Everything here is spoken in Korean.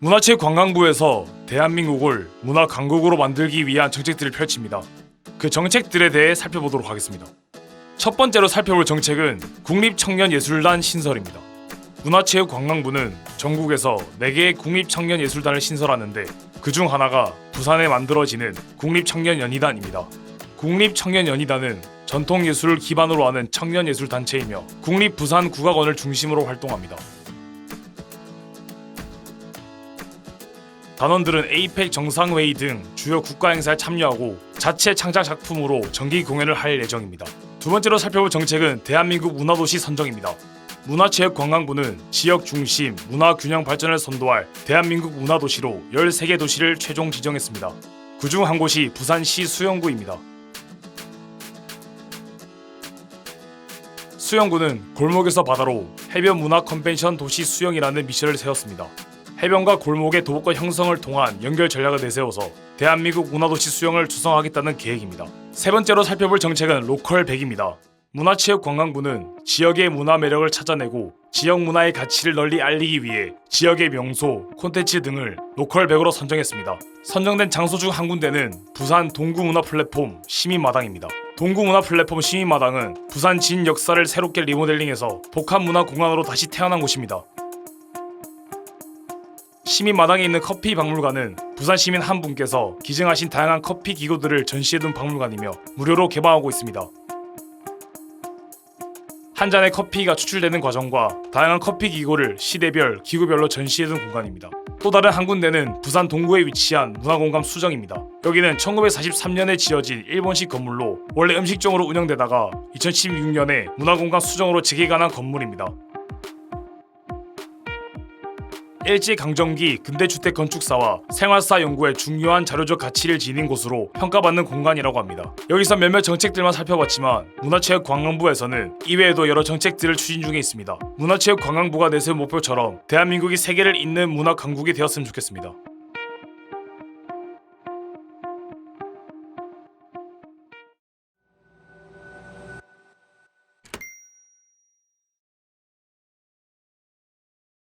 문화체육관광부에서 대한민국을 문화 강국으로 만들기 위한 정책들을 펼칩니다. 그 정책들에 대해 살펴보도록 하겠습니다. 첫 번째로 살펴볼 정책은 국립청년예술단 신설입니다. 문화체육관광부는 전국에서 4개의 국립청년예술단을 신설하는데 그 중 하나가 부산에 만들어지는 국립청년연희단입니다. 국립청년연희단은 전통예술을 기반으로 하는 청년예술단체이며 국립부산국악원을 중심으로 활동합니다. 단원들은 에이펙 정상회의 등 주요 국가 행사에 참여하고 자체 창작 작품으로 정기 공연을 할 예정입니다. 두 번째로 살펴볼 정책은 대한민국 문화도시 선정입니다. 문화체육관광부는 지역 중심 문화 균형 발전을 선도할 대한민국 문화도시로 13개 도시를 최종 지정했습니다. 그중 한 곳이 부산시 수영구입니다. 수영구는 골목에서 바다로 해변 문화 컨벤션 도시 수영이라는 미션을 세웠습니다. 해변과 골목의 도보권 형성을 통한 연결 전략을 내세워서 대한민국 문화도시 수영을 조성하겠다는 계획입니다. 세 번째로 살펴볼 정책은 로컬 100입니다. 문화체육관광부는 지역의 문화 매력을 찾아내고 지역 문화의 가치를 널리 알리기 위해 지역의 명소, 콘텐츠 등을 로컬 100으로 선정했습니다. 선정된 장소 중 한 군데는 부산 동구문화 플랫폼 시민마당입니다. 동구문화 플랫폼 시민마당은 부산 진 역사를 새롭게 리모델링해서 복합문화 공간으로 다시 태어난 곳입니다. 시민 마당에 있는 커피 박물관은 부산 시민 한 분께서 기증하신 다양한 커피 기구들을 전시해둔 박물관이며 무료로 개방하고 있습니다. 한 잔의 커피가 추출되는 과정과 다양한 커피 기구를 시대별, 기구별로 전시해둔 공간입니다. 또 다른 한 군데는 부산 동구에 위치한 문화공감 수정입니다. 여기는 1943년에 지어진 일본식 건물로 원래 음식점으로 운영되다가 2016년에 문화공감 수정으로 재개관한 건물입니다. 일제 강점기 근대주택 건축사와 생활사 연구에 중요한 자료적 가치를 지닌 곳으로 평가받는 공간이라고 합니다. 여기서 몇몇 정책들만 살펴봤지만 문화체육관광부에서는 이외에도 여러 정책들을 추진 중에 있습니다. 문화체육관광부가 내세운 목표처럼 대한민국이 세계를 잇는 문화 강국이 되었으면 좋겠습니다.